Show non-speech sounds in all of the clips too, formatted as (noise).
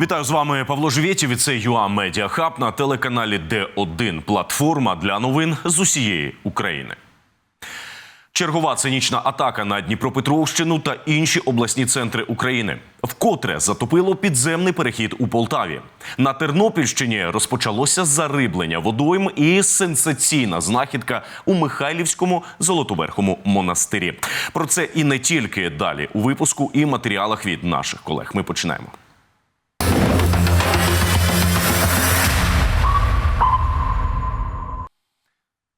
Вітаю з вами Павло Живєтів. Це ЮА Медіа Хаб на телеканалі Д1. Платформа для новин з усієї України. Чергова цинічна атака на Дніпропетровщину та інші обласні центри України. Вкотре затопило підземний перехід у Полтаві. На Тернопільщині розпочалося зариблення водойм і сенсаційна знахідка у Михайлівському Золотоверхому монастирі. Про це і не тільки далі у випуску і матеріалах від наших колег. Ми починаємо.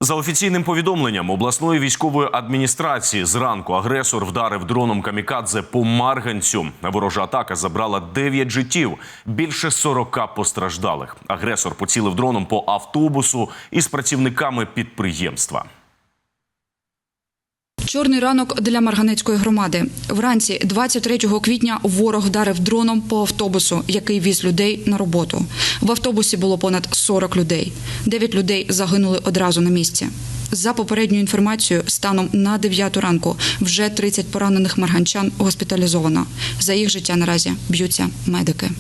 За офіційним повідомленням обласної військової адміністрації зранку агресор вдарив дроном камікадзе по Марганцю. Ворожа атака забрала 9 життів, більше 40 постраждалих. Агресор поцілив дроном по автобусу із працівниками підприємства. Чорний ранок для Марганецької громади. Вранці 23 квітня ворог вдарив дроном по автобусу, який віз людей на роботу. В автобусі було понад 40 людей. 9 людей загинули одразу на місці. За попередньою інформацією, станом на 9 ранку вже 30 поранених марганчан госпіталізовано. За їх життя наразі б'ються медики.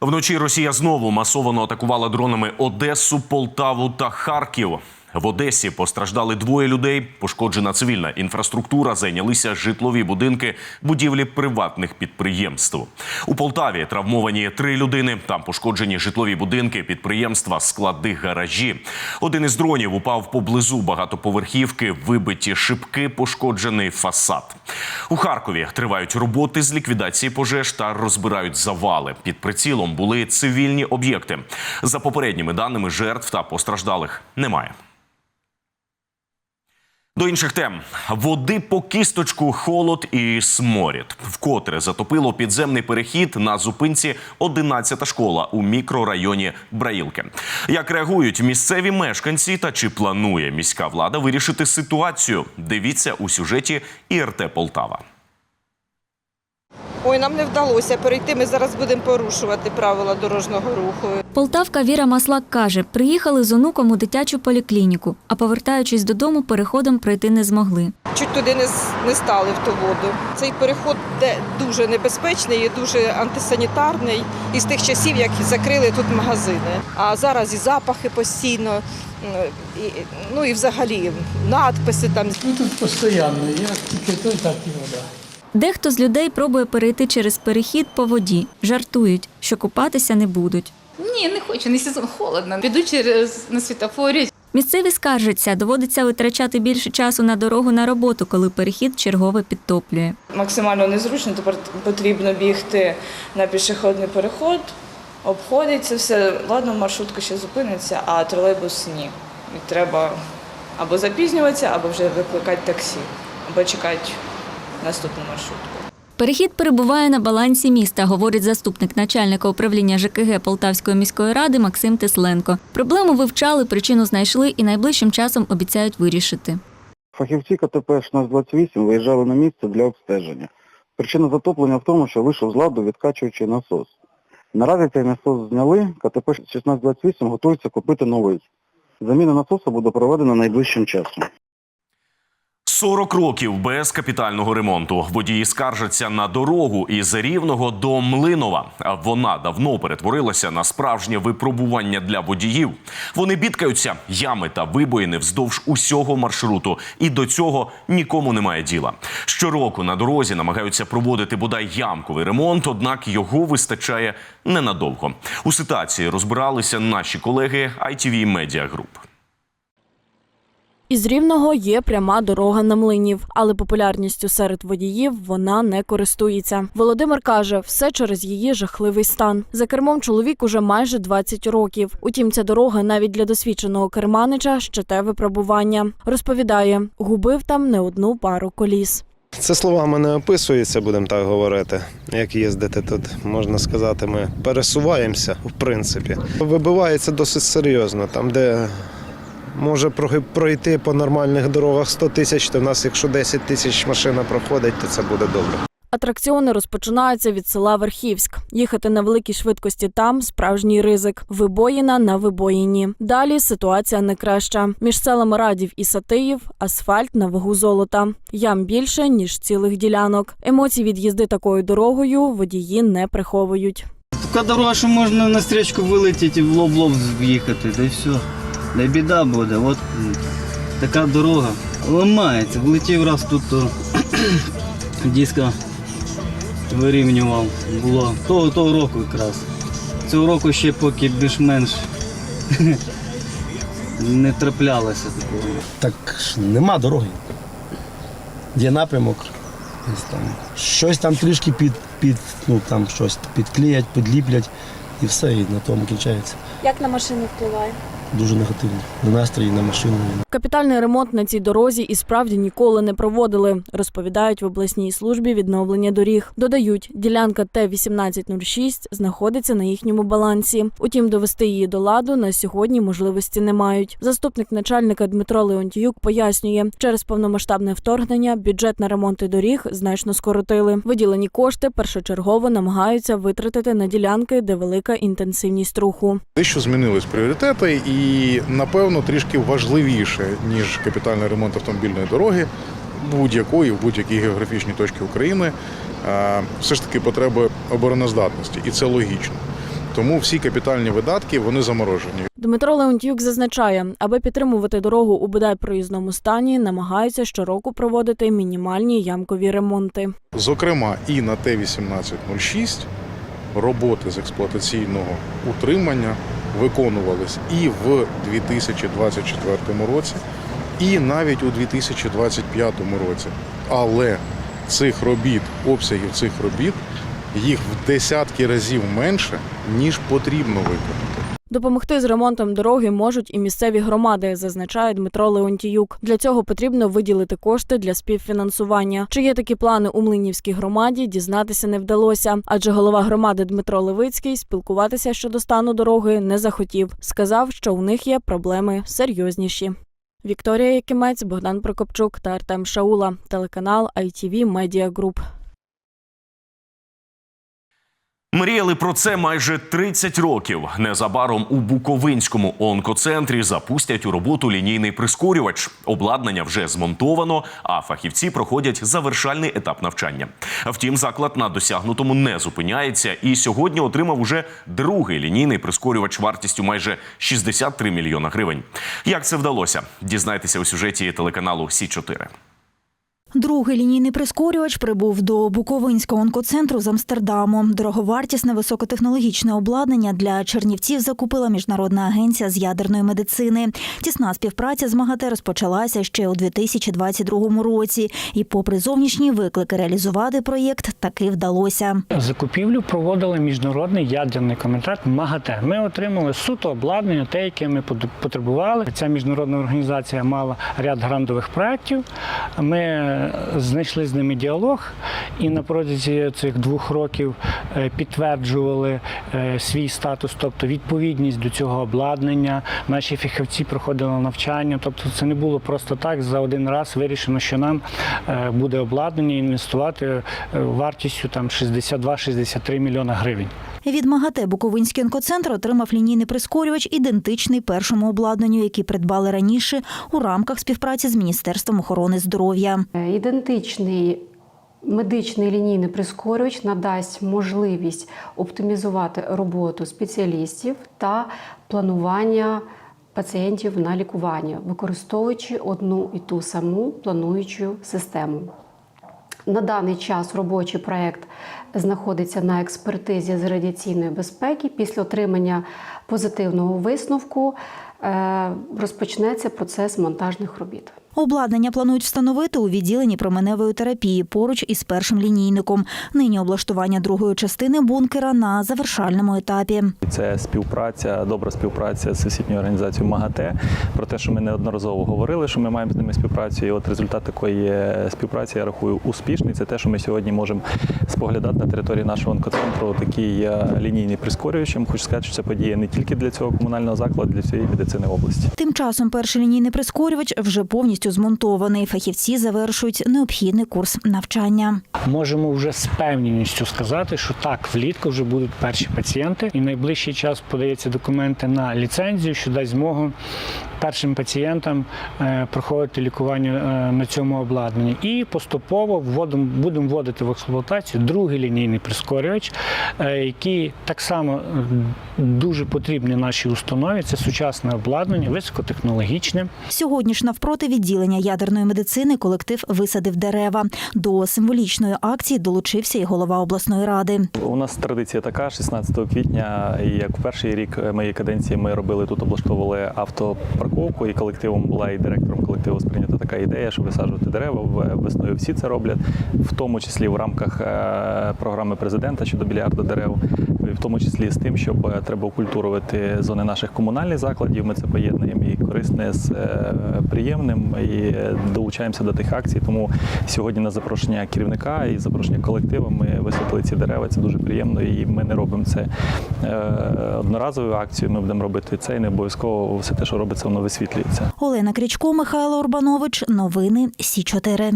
Вночі Росія знову масово атакувала дронами Одесу, Полтаву та Харків. В Одесі постраждали двоє людей. Пошкоджена цивільна інфраструктура, зайнялися житлові будинки, будівлі приватних підприємств. У Полтаві травмовані три людини. Там пошкоджені житлові будинки, підприємства, склади, гаражі. Один із дронів упав поблизу багатоповерхівки, вибиті шибки, пошкоджений фасад. У Харкові тривають роботи з ліквідації пожеж та розбирають завали. Під прицілом були цивільні об'єкти. За попередніми даними жертв та постраждалих немає. До інших тем води по кісточку, холод і сморід. Вкотре затопило підземний перехід на зупинці 11-та школа у мікрорайоні Браїлки. Як реагують місцеві мешканці та чи планує міська влада вирішити ситуацію? Дивіться у сюжеті ІРТ Полтава. Ой, нам не вдалося перейти. Ми зараз будемо порушувати правила дорожнього руху. Полтавка Віра Маслак каже, приїхали з онуком у дитячу поліклініку, а повертаючись додому, переходом пройти не змогли. Чуть туди не, не стали в ту воду. Цей переход дуже небезпечний і дуже антисанітарний. Із тих часів, як закрили тут магазини. А зараз і запахи постійно, і, ну і взагалі надписи там. Ну тут постійно, як тільки той, так і вода. Дехто з людей пробує перейти через перехід по воді. Жартують, що купатися не будуть. Ні, не хочу, не сезон холодно. Піду через на світофорі. Місцеві скаржаться, доводиться витрачати більше часу на дорогу на роботу, коли перехід чергове підтоплює. максимально незручно. Тепер потрібно бігти на пішохідний переход, обходиться все. Ладно, маршрутка ще зупиниться, а тролейбус ні. І треба або запізнюватися, або вже викликати таксі, або чекати наступну маршрутку. Перехід перебуває на балансі міста, говорить заступник начальника управління ЖКГ Полтавської міської ради Максим Тесленко. Проблему вивчали, причину знайшли і найближчим часом обіцяють вирішити. Фахівці КТП 1628 виїжджали на місце для обстеження. Причина затоплення в тому, що вийшов з ладу відкачуючий насос. Наразі цей насос зняли, КТП 1628 готується купити новий. Заміна насосу буде проведена найближчим часом. 40 років без капітального ремонту. Водії скаржаться на дорогу із Рівного до Млинова. Вона давно перетворилася на справжнє випробування для водіїв. Вони бідкаються ями та вибоїни вздовж усього маршруту, і до цього нікому немає діла. Щороку на дорозі намагаються проводити бодай ямковий ремонт, однак його вистачає ненадовго. У ситуації розбиралися наші колеги ITV Media Group. Із Рівного є пряма дорога на млинів, але популярністю серед водіїв вона не користується. Володимир каже, все через її жахливий стан. За кермом чоловік уже майже 20 років. Утім, ця дорога навіть для досвідченого керманича ще те випробування. Розповідає, губив там не одну пару коліс. Це словами не описується, будемо так говорити. Як їздити тут, можна сказати, ми пересуваємося, в принципі. Вибивається досить серйозно. Там, де може пройти по нормальних дорогах 100 тисяч, то в нас, якщо 10 тисяч машина проходить, то це буде добре. Атракціони розпочинаються від села Верхівськ. Їхати на великій швидкості там справжній ризик. Вибоїна на вибоїні. Далі ситуація не краща. Між селами Радів і Сатиїв асфальт на вагу золота. Ям більше ніж цілих ділянок. Емоцій від їзди такою дорогою водії не приховують. така дорога, що можна на стрічку вилетіти і в лоб-лоб в'їхати, да і все. Да й біда буде. От така дорога. Ламається. Влетів раз тут, то (clears throat) диска вирівнював. Було того того року якраз. Цього року ще поки більш-менш (laughs) не траплялося такого. Так ж нема дороги. Є напрямок. Там. Щось там трішки під, під, ну, там щось підклеять, підліплять і все, і на тому кінчається. Як на машину впливає? Дуже негативно. На настрій, на машину. Капітальний ремонт на цій дорозі і справді ніколи не проводили, розповідають в обласній службі відновлення доріг. Додають, ділянка Т-1806 знаходиться на їхньому балансі. Утім, довести її до ладу на сьогодні можливості не мають. Заступник начальника Дмитро Леонтіюк пояснює, через повномасштабне вторгнення бюджет на ремонти доріг значно скоротили. Виділені кошти першочергово намагаються витратити на ділянки, де велика інтенсивність руху. Дещо змінились пріоритети, і напевно трішки важливіше ніж капітальний ремонт автомобільної дороги будь-якої в будь-якій географічній точці України. е, Все ж таки потреби обороноздатності, і це логічно. Тому всі капітальні видатки вони заморожені. Дмитро Леонтіюк зазначає, аби підтримувати дорогу у бодай проїзному стані, намагаються щороку проводити мінімальні ямкові ремонти. Зокрема, і на Т-1806 роботи з експлуатаційного утримання виконувались і в 2024 році, і навіть у 2025 році. Але цих робіт, обсягів цих робіт, їх в десятки разів менше, ніж потрібно виконати. Допомогти з ремонтом дороги можуть і місцеві громади, зазначає Дмитро Леонтіюк. Для цього потрібно виділити кошти для співфінансування. Чи є такі плани у Млинівській громаді, дізнатися не вдалося, адже голова громади Дмитро Левицький спілкуватися щодо стану дороги не захотів. Сказав, що у них є проблеми серйозніші. Вікторія Якимець, Богдан Прокопчук та Артем Шаула. Телеканал ITV Media Group. Мріяли про це майже 30 років. Незабаром у Буковинському онкоцентрі запустять у роботу лінійний прискорювач. Обладнання вже змонтовано, а фахівці проходять завершальний етап навчання. Втім, заклад на досягнутому не зупиняється і сьогодні отримав уже другий лінійний прискорювач вартістю майже 63 мільйона гривень. Як це вдалося? Дізнайтеся у сюжеті телеканалу Сі 4 Другий лінійний прискорювач прибув до Буковинського онкоцентру з Амстердаму. Дороговартісне високотехнологічне обладнання для чернівців закупила міжнародна агенція з ядерної медицини. Тісна співпраця з МАГАТЕ розпочалася ще у 2022 році. І, попри зовнішні виклики, реалізувати проєкт таки вдалося. Закупівлю проводили міжнародний ядерний комітет МАГАТЕ. Ми отримали суто обладнання, те, яке ми потребували. Ця міжнародна організація мала ряд грантових проєктів. Ми знайшли з ними діалог і на протязі цих двох років е, підтверджували е, свій статус, тобто відповідність до цього обладнання. Наші фахівці проходили навчання. Тобто, це не було просто так за один раз вирішено, що нам е, буде обладнання інвестувати вартістю там 62-63 мільйона гривень. Від МАГАТЕ Буковинський онкоцентр отримав лінійний прискорювач, ідентичний першому обладнанню, який придбали раніше у рамках співпраці з Міністерством охорони здоров'я. Ідентичний медичний лінійний прискорювач надасть можливість оптимізувати роботу спеціалістів та планування пацієнтів на лікування, використовуючи одну і ту саму плануючу систему. На даний час робочий проект знаходиться на експертизі з радіаційної безпеки. Після отримання позитивного висновку е, розпочнеться процес монтажних робіт. Обладнання планують встановити у відділенні променевої терапії поруч із першим лінійником. Нині облаштування другої частини бункера на завершальному етапі. Це співпраця, добра співпраця з всесвітньою організацією МАГАТЕ. Про те, що ми неодноразово говорили, що ми маємо з ними співпрацю. І от результат такої співпраці я рахую успішний. Це те, що ми сьогодні можемо споглядати на території нашого онкоцентру такий е, лінійний прискорювач. Я Хочу сказати, що це подія не тільки для цього комунального закладу, для всієї медицини області. Тим часом перший лінійний прискорювач вже повністю змонтований. Фахівці завершують необхідний курс навчання. Можемо вже з певністю сказати, що так, влітку вже будуть перші пацієнти, і найближчий час подається документи на ліцензію, що дасть змогу першим пацієнтам е, проходити лікування е, на цьому обладнанні. І поступово вводимо, будемо вводити в експлуатацію другий лінійний прискорювач, е, який так само дуже потрібний нашій установі. Це сучасне обладнання, високотехнологічне. Сьогодні ж навпроти відділення ядерної медицини колектив висадив дерева. До символічної акції долучився і голова обласної ради. У нас традиція така: 16 квітня, як в перший рік моєї каденції ми робили тут, облаштовували автопарковку, і колективом була і директором колективу сприйнята така ідея, щоб висаджувати дерева. Весною всі це роблять, в тому числі в рамках е, програми президента щодо біля дерев, в тому числі з тим, щоб е, треба окультурувати зони наших комунальних закладів. Ми це поєднуємо і корисне з е, приємним, і долучаємося до тих акцій. Тому сьогодні на запрошення керівника і запрошення колективу ми висадили ці дерева. Це дуже приємно, і ми не робимо це одноразовою акцією. Ми будемо робити це і не обов'язково все те, що робиться, висвітлюється. Олена Крічко, Михайло Урбанович. Новини Сі 4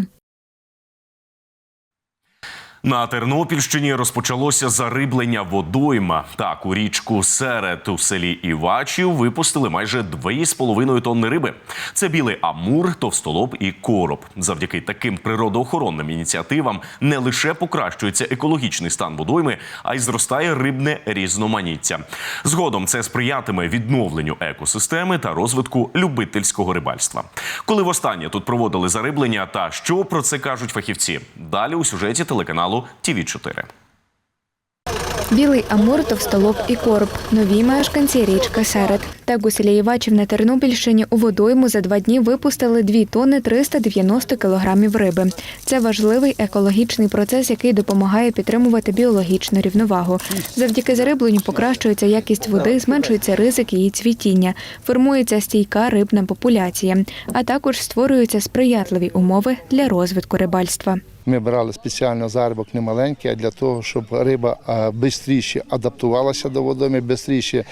На Тернопільщині розпочалося зариблення водойма. Так, у річку Серед у селі Івачів випустили майже 2,5 тонни риби. Це білий амур, товстолоб і короб. Завдяки таким природоохоронним ініціативам не лише покращується екологічний стан водойми, а й зростає рибне різноманіття. Згодом це сприятиме відновленню екосистеми та розвитку любительського рибальства. Коли востаннє тут проводили зариблення та що про це кажуть фахівці? Далі у сюжеті телеканалу ТІВІ 4 Білий амур, товстолоб і короб. Нові мешканці річки Серед. Так у селі Івачів на Тернопільщині у водойму за два дні випустили 2 тонни 390 кілограмів риби. Це важливий екологічний процес, який допомагає підтримувати біологічну рівновагу. Завдяки зарибленню покращується якість води, зменшується ризик її цвітіння, формується стійка рибна популяція, а також створюються сприятливі умови для розвитку рибальства. Ми брали спеціально заробок немаленький, а для того, щоб риба швидше адаптувалася до водойми, швидше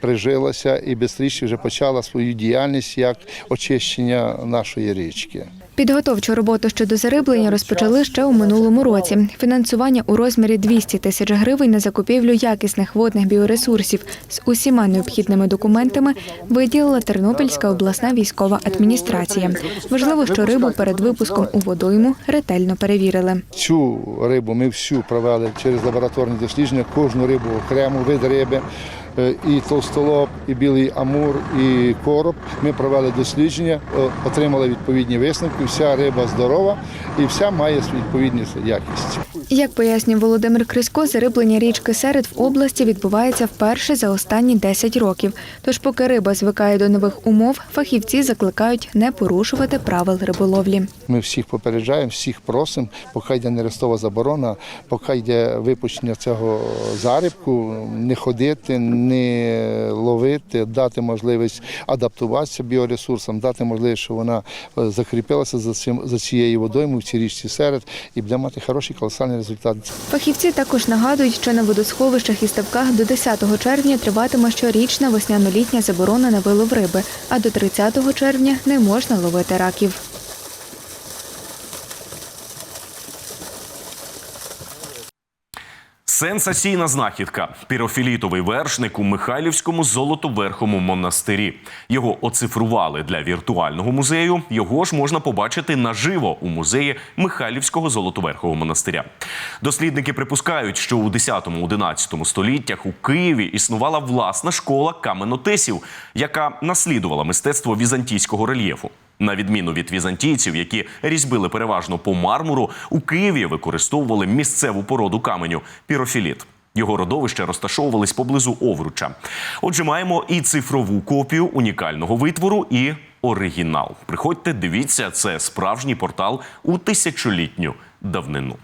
прижилася і швидше вже почала свою діяльність як очищення нашої річки. Підготовчу роботу щодо зариблення розпочали ще у минулому році. Фінансування у розмірі 200 тисяч гривень на закупівлю якісних водних біоресурсів з усіма необхідними документами виділила Тернопільська обласна військова адміністрація. Важливо, що рибу перед випуском у водойму ретельно перевірили. Цю рибу ми всю провели через лабораторні дослідження, кожну рибу окремо, вид риби. Е, І товстолоб, і білий амур, і короб. Ми провели дослідження, е, отримали відповідні висновки. Вся риба здорова і вся має відповідну якість. Як пояснює Володимир Крисько, зариблення річки Серед в області відбувається вперше за останні 10 років. Тож, поки риба звикає до нових умов, фахівці закликають не порушувати правил риболовлі. Ми всіх попереджаємо, всіх просимо, поки йде нерестова заборона, поки йде випущення цього зарибку, не ходити, не ловити, дати можливість адаптуватися біоресурсам, дати можливість, щоб вона е, закріпилася за цим за цією водоймою в цій річці серед і буде мати хороший колосальний результат. Фахівці також нагадують, що на водосховищах і ставках до 10 червня триватиме щорічна весняно-літня заборона на вилов риби, а до 30 червня не можна ловити раків. Сенсаційна знахідка. Пірофілітовий вершник у Михайлівському золотоверхому монастирі. Його оцифрували для віртуального музею. Його ж можна побачити наживо у музеї Михайлівського золотоверхового монастиря. Дослідники припускають, що у 10-11 століттях у Києві існувала власна школа каменотесів, яка наслідувала мистецтво візантійського рельєфу. На відміну від візантійців, які різьбили переважно по мармуру, у Києві використовували місцеву породу каменю пірофіліт. Його родовища розташовувались поблизу Овруча. Отже, маємо і цифрову копію унікального витвору, і оригінал. Приходьте, дивіться, це справжній портал у тисячолітню давнину.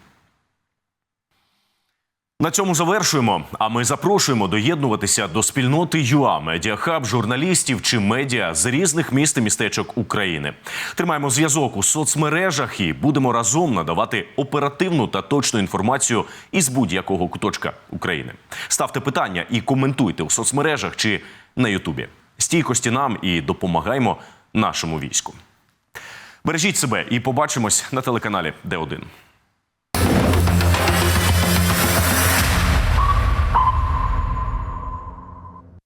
На цьому завершуємо. А ми запрошуємо доєднуватися до спільноти ЮА медіахаб журналістів чи медіа з різних міст і містечок України. Тримаємо зв'язок у соцмережах і будемо разом надавати оперативну та точну інформацію із будь-якого куточка України. Ставте питання і коментуйте у соцмережах чи на Ютубі. Стійкості нам і допомагаємо нашому війську. Бережіть себе і побачимось на телеканалі Д1.